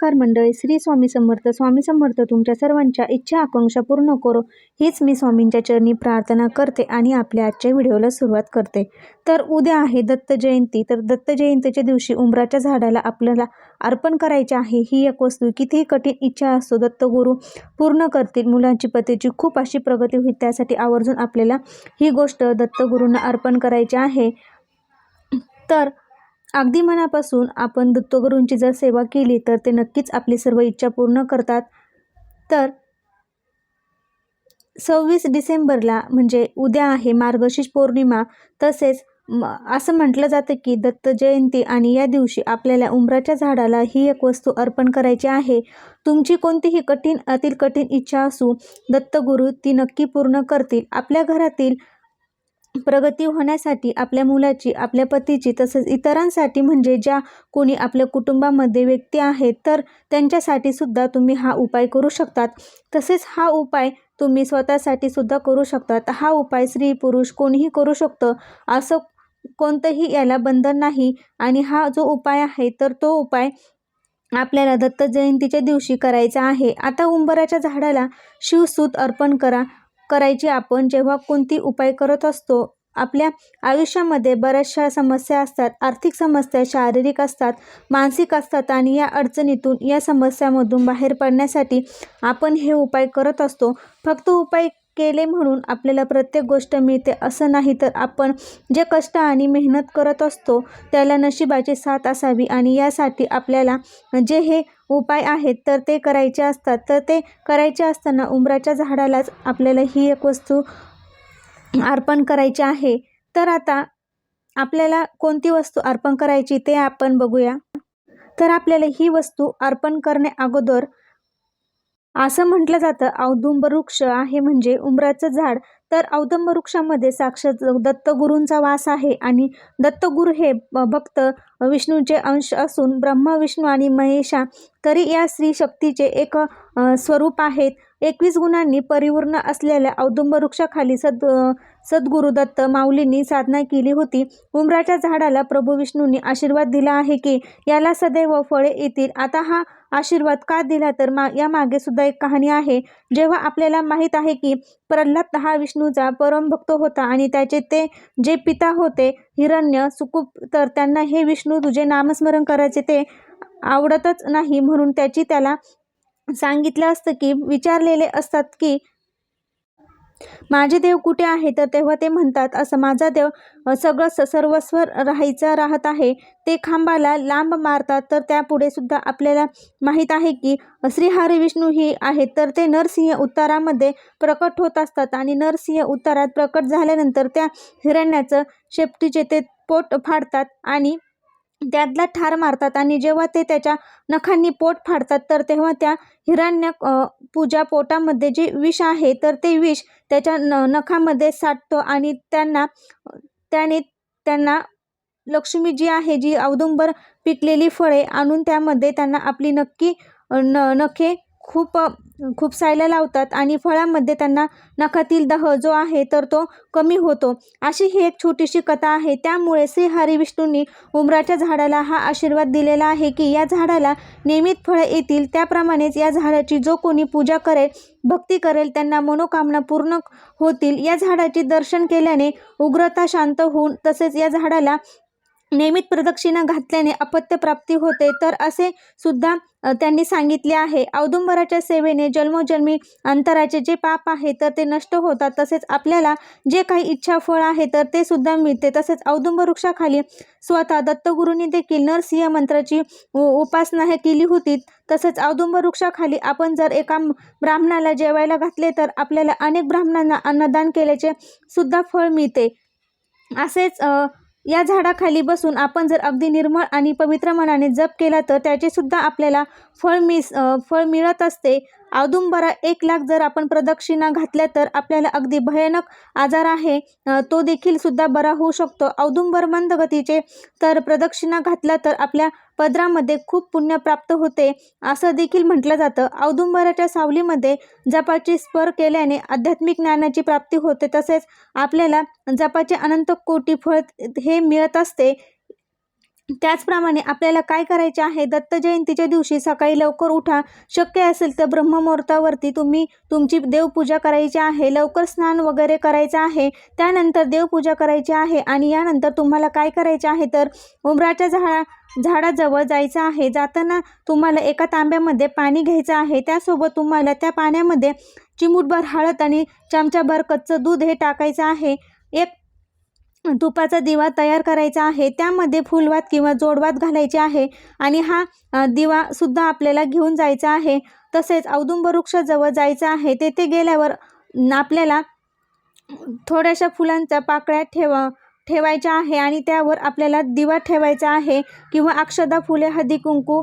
नमस्कार मंडळी श्री स्वामी समर्थ. स्वामी समर्थ तुमच्या सर्वांच्या इच्छा आकांक्षा पूर्ण करो. हीच मी स्वामींच्या चरणी प्रार्थना करते आणि आपल्या आजच्या व्हिडिओला सुरुवात करते. तर उद्या आहे दत्त जयंती. तर दत्त जयंतीच्या दिवशी उंबराच्या झाडाला आपल्याला अर्पण करायचे आहे. ही एक वस्तू कितीही कठीण इच्छा असतो दत्तगुरू पूर्ण करतील. मुलांची पतीची खूप अशी प्रगती होईल. त्यासाठी आवर्जून आपल्याला ही गोष्ट दत्तगुरूंना अर्पण करायची आहे. तर अगदी मनापासून आपण दत्तगुरूंची जर सेवा केली तर ते नक्कीच आपली सर्व इच्छा पूर्ण करतात. तर सव्वीस डिसेंबरला म्हणजे उद्या आहे मार्गशीर्ष पौर्णिमा. तसेच म असं म्हटलं जातं की दत्त जयंती आणि या दिवशी आपल्याला उंबराच्या झाडाला ही एक वस्तू अर्पण करायची आहे. तुमची कोणतीही कठीण अतील कठीण इच्छा असू दत्तगुरू ती नक्की पूर्ण करतील. आपल्या घरातील प्रगती होण्यासाठी आपल्या मुलाची आपल्या पतीची तसेच इतरांसाठी म्हणजे ज्या कोणी आपल्या कुटुंबामध्ये व्यक्ती आहेत तर त्यांच्यासाठी सुद्धा तुम्ही हा उपाय करू शकतात. तसेच हा उपाय तुम्ही स्वतःसाठी सुद्धा करू शकतात. हा उपाय स्त्री पुरुष कोणीही करू शकतं. असं कोणतंही याला बंधन नाही. आणि हा जो उपाय आहे तर तो उपाय आपल्याला दत्त जयंतीच्या दिवशी करायचा आहे. आता उंबराच्या झाडाला शिवसूत अर्पण करा. करायची आपण जेव्हा कोणती उपाय करत असतो आपल्या आयुष्यामध्ये बऱ्याचशा समस्या असतात आर्थिक समस्या शारीरिक असतात मानसिक असतात आणि या अडचणीतून या समस्यामधून बाहेर पडण्यासाठी आपण हे उपाय करत असतो. फक्त उपाय केले म्हणून आपल्याला प्रत्येक गोष्ट मिळते असं नाही तर आपण जे कष्ट आणि मेहनत करत असतो त्याला नशिबाची साथ असावी आणि यासाठी आपल्याला जे हे उपाय आहेत तर ते करायचे असतात. तर ते करायचे असताना उंबराच्या झाडालाच आपल्याला ही एक वस्तू अर्पण करायची आहे. तर आता आपल्याला कोणती वस्तू अर्पण करायची ते आपण बघूया. तर आपल्याला ही वस्तू अर्पण करणे अगोदर असं म्हटलं जातं औदुंब वृक्ष आहे म्हणजे उंबराचं झाड. तर औदुंब वृक्षामध्ये साक्षात दत्तगुरूंचा वास आहे आणि दत्तगुरू हे भक्त विष्णूचे अंश असून ब्रह्मा विष्णू आणि महेशा तरी या स्त्री शक्तीचे एक स्वरूप आहेत. एकवीस गुणांनी परिपूर्ण असलेल्या औदुंब वृक्षाखाली सद सद्गुरुदत्त माऊलींनी साधना केली होती. उमराच्या झाडाला प्रभू विष्णूंनी आशीर्वाद दिला आहे की याला सदैव फळे येतील. आता हा आशीर्वाद का दिला? तर मा या मागे सुद्धा एक कहाणी आहे. जेव्हा आपल्याला माहीत आहे की प्रल्हाद हा विष्णूचा परम भक्त होता आणि त्याचे ते जे पिता होते हिरण्य सुकुप तर त्यांना हे विष्णू तुझे नामस्मरण करायचे ते आवडतच नाही म्हणून त्याची त्याला सांगितलं असतं की विचारलेले असतात की माझे देव कुठे आहे तर तेव्हा ते म्हणतात असं माझा देव सगळं स सर्वस्व राहायचा राहत आहे. ते खांबाला लांब मारतात. तर त्यापुढे सुद्धा आपल्याला माहीत आहे की श्री विष्णू ही आहेत. तर ते नरसिंह उत्तारामध्ये प्रकट होत असतात आणि नरसिंह उत्तारात प्रकट झाल्यानंतर त्या हिरण्याचं शेपटीचे ते पोट फाडतात आणि त्यातला ठार मारतात आणि जेव्हा ते त्याच्या नखांनी पोट फाडतात तर तेव्हा त्या हिरण्य पूजा पोटामध्ये जे विष आहे तर ते विष त्याच्या न नखामध्ये साठतो आणि त्यांना त्याने त्यांना लक्ष्मी जी आहे जी औदुंबर पिकलेली फळे आणून त्यामध्ये त्यांना आपली नक्की न नखे खूप खुपसायला लावतात आणि फळांमध्ये त्यांना नखातील दह जो आहे तर तो कमी होतो. अशी ही एक छोटीशी कथा आहे. त्यामुळे श्री हरिविष्णूंनी उमराच्या झाडाला हा आशीर्वाद दिलेला आहे की या झाडाला नियमित फळं येतील. त्याप्रमाणेच या झाडाची जो कोणी पूजा करेल भक्ती करेल त्यांना मनोकामना पूर्ण होतील. या झाडाचे दर्शन केल्याने उग्रता शांत होऊन तसेच या झाडाला नियमित प्रदक्षिणा घातल्याने अपत्यप्राप्ती होते तर असे सुद्धा त्यांनी सांगितले आहे. औदुंबराच्या सेवेने जन्मोजन्मी अंतराचे जे पाप आहे तर ते नष्ट होतात. तसेच आपल्याला जे काही इच्छा फळ आहे तर ते सुद्धा मिळते. तसेच औदुंब वृक्षाखाली स्वतः दत्तगुरूंनी देखील नरसिंह मंत्राची उ- उपासना हे केली होती. तसेच औदुंब वृक्षाखाली आपण जर एका ब्राह्मणाला जेवायला घातले तर आपल्याला अनेक ब्राह्मणांना अन्नदान केल्याचे सुद्धा फळ मिळते. असेच या झाडाखाली बसून आपण जर अगदी निर्मळ आणि पवित्र मनाने जप केला तर त्याचे सुद्धा आपल्याला फळ मिस फळ मिळत असते. औदुंबरा एक लाख जर आपण प्रदक्षिणा घातल्या तर आपल्याला अगदी भयानक आजार आहे. तो देखील सुद्धा बरा होऊ शकतो. औदुंबर मंद गतीचे तर प्रदक्षिणा घातला तर आपल्या पदरामध्ये खूप पुण्य प्राप्त होते असं देखील म्हटलं जातं. औदुंबराच्या सावलीमध्ये जपाची स्पर केल्याने आध्यात्मिक ज्ञानाची प्राप्ती होते तसेच आपल्याला जपाचे अनंत कोटी फळ हे मिळत असते. त्याचप्रमाणे आपल्याला काय करायचे आहे? दत्त जयंतीच्या दिवशी सकाळी लवकर उठा. शक्य असेल तर ब्रह्ममुहूर्तावरती तुम्ही तुमची देवपूजा करायची आहे. लवकर स्नान वगैरे करायचं आहे. त्यानंतर देवपूजा करायची आहे आणि यानंतर तुम्हाला काय करायचे आहे? तर उमराच्या झाडा झाडाजवळ जायचं आहे. जाताना तुम्हाला एका तांब्यामध्ये पाणी घ्यायचं आहे. त्यासोबत तुम्हाला त्या पाण्यामध्ये चिमूटभर हळद आणि चमचाभर कच्चं दूध हे टाकायचं आहे. एक तुपाचा दिवा तयार करायचा आहे. त्यामध्ये फुलवात किंवा जोडवात घालायचे आहे आणि हा दिवासुद्धा आपल्याला घेऊन जायचा आहे. तसेच औदुंब वृक्षाजवळ जायचं आहे. तेथे गेल्यावर आपल्याला थोड्याशा फुलांच्या पाकळ्या ठेवा ठेवायच्या आहे आणि त्यावर आपल्याला दिवा ठेवायचा आहे किंवा अक्षदा फुले हदी कुंकू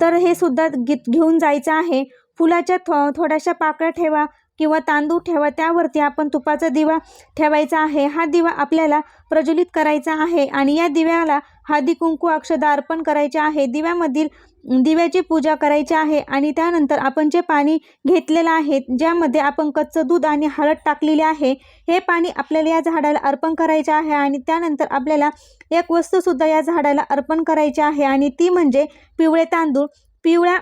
तर हे सुद्धा घेऊन जायचं आहे. फुलाच्या थो थोड्याशा पाकळ्या ठेवा. किंवा तांदूळ ठेवा त्यावरती आपण तुपाचा दिवा ठेवायचा आहे. हा दिवा आपल्याला प्रज्वलित करायचा आहे आणि या दिव्याला हळदी कुंकू अक्षदा अर्पण करायचे आहे. दिव्यामधील दिव्याची पूजा करायची आहे आणि त्यानंतर आपण जे पाणी घेतलेलं आहे ज्यामध्ये आपण कच्चं दूध आणि हळद टाकलेली आहे हे पाणी आपल्याला या झाडाला अर्पण करायचे आहे आणि त्यानंतर आपल्याला एक वस्तूसुद्धा या झाडाला अर्पण करायची आहे आणि ती म्हणजे पिवळे तांदूळ. पिवळ्या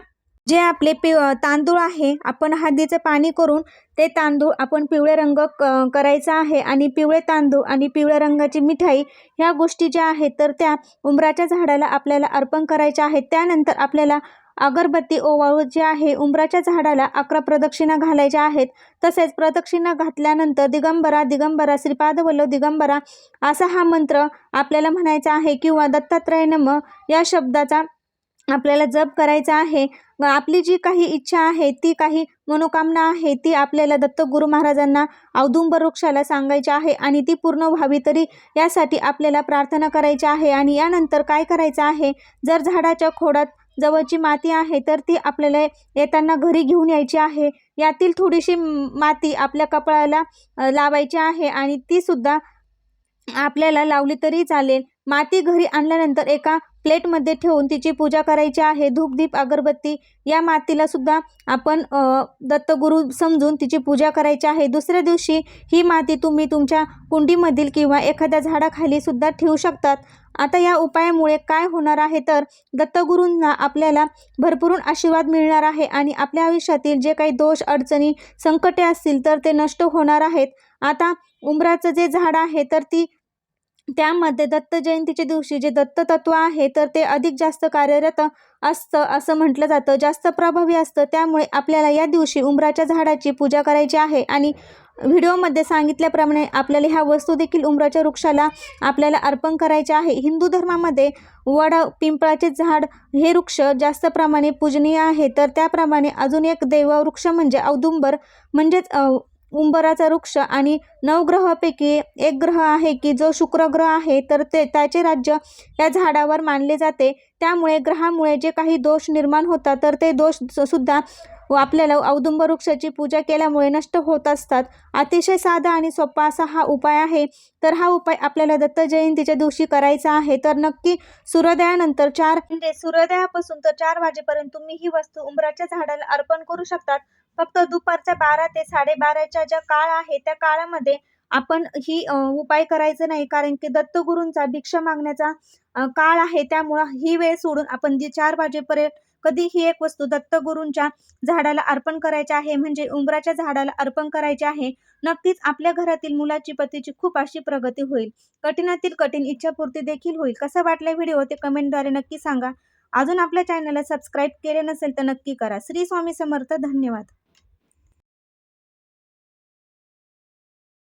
जे आपले पि तांदूळ आहे आपण हळदीचं पाणी करून ते तांदूळ आपण पिवळे रंग क करायचा आहे आणि पिवळे तांदूळ आणि पिवळ्या रंगाची मिठाई ह्या गोष्टी ज्या आहेत तर त्या उंबराच्या झाडाला आपल्याला अर्पण करायच्या आहेत. त्यानंतर आपल्याला अगरबत्ती ओवाळू जे आहे उंबराच्या झाडाला अकरा प्रदक्षिणा घालायच्या आहेत. तसेच प्रदक्षिणा घातल्यानंतर दिगंबरा दिगंबरा श्रीपाद वल्लभ दिगंबरा असा हा मंत्र आपल्याला म्हणायचा आहे किंवा दत्तात्रय नम या शब्दाचा आपल्याला जप करायचा आहे व आपली जी काही इच्छा आहे ती काही मनोकामना आहे ती आपल्याला दत्त गुरु महाराजांना औदुंबर वृक्षाला सांगायची आहे आणि ती पूर्ण व्हावी तरी यासाठी आपल्याला प्रार्थना करायची आहे आणि यानंतर काय करायचं आहे? जर झाडाच्या खोडात जवळची माती आहे तर ती आपल्याला येताना घरी घेऊन यायची आहे. यातील थोडीशी माती आपल्या कपाळाला लावायची आहे आणि तीसुद्धा आपल्याला लावली तरी चालेल. माती घरी आणल्यानंतर एका प्लेटमध्ये ठेवून तिची पूजा करायची आहे. धूपदीप अगरबत्ती या मातीला सुद्धा आपण दत्तगुरू समजून तिची पूजा करायची आहे. दुसऱ्या दिवशी ही माती तुम्ही तुमच्या कुंडीमधील किंवा एखाद्या झाडाखाली सुद्धा ठेवू शकतात. आता या उपायामुळे काय होणार आहे तर दत्तगुरूंना आपल्याला भरपूरून आशीर्वाद मिळणार आहे आणि आपल्या आयुष्यातील जे काही दोष अडचणी संकटे असतील तर ते नष्ट होणार आहेत. आता उंबराचं जे झाड आहे तर ती त्यामध्ये दत्त जयंतीच्या दिवशी जे दत्त तत्व आहे तर ते अधिक जास्त कार्यरत असतं असं म्हटलं जातं. जास्त प्रभावी असतं. त्यामुळे आपल्याला या दिवशी उंबराच्या झाडाची पूजा करायची आहे आणि व्हिडिओमध्ये सांगितल्याप्रमाणे आपल्याला ह्या वस्तू देखील उंबराच्या वृक्षाला आपल्याला अर्पण करायचे आहे. हिंदू धर्मामध्ये वड पिंपळाचे झाड हे वृक्ष जास्त प्रमाणे पूजनीय आहे. तर त्याप्रमाणे अजून एक देववृक्ष म्हणजे औदुंबर म्हणजेच उंबराचा वृक्ष आणि नवग्रहापैकी एक ग्रह आहे की जो शुक्र ग्रह आहे तर ते त्याचे राज्य या झाडावर मानले जाते. त्यामुळे ग्रहामुळे जे काही दोष निर्माण होतात तर ते दोष सुद्धा व आपल्याला औदुंब वृक्षाची पूजा केल्यामुळे नष्ट होत असतात. अतिशय साधा आणि सोपा असा हा उपाय आहे. तर हा उपाय आपल्याला दत्त जयंतीच्या दिवशी करायचा आहे. तर नक्की सूर्योदयानंतर चार म्हणजे सूर्योदयापासून तर चार वाजेपर्यंत तुम्ही ही वस्तू उंबराच्या झाडाला अर्पण करू शकतात. फक्त दुपारच्या बारा ते साडेबाराच्या ज्या काळ आहे त्या काळामध्ये आपण ही उपाय करायचं नाही. कारण की दत्तगुरूंचा भिक्षा मागण्याचा काळ आहे. त्यामुळं ही वेळ सोडून आपण दी चार वाजेपर्यंत कधी ही एक वस्तू दत्तगुरूंच्या झाडाला अर्पण करायची आहे म्हणजे उंबराच्या झाडाला अर्पण करायचे आहे नक्कीच आपल्या घरातील मुलाची पतीची खूप अशी प्रगती होईल. कठीणातील कठीण इच्छापूर्ती देखील होईल. कसं वाटलं व्हिडिओ ते कमेंटद्वारे नक्की सांगा. अजून आपल्या चॅनलला सबस्क्राईब केले नसेल तर नक्की करा. श्री स्वामी समर्थ. धन्यवाद.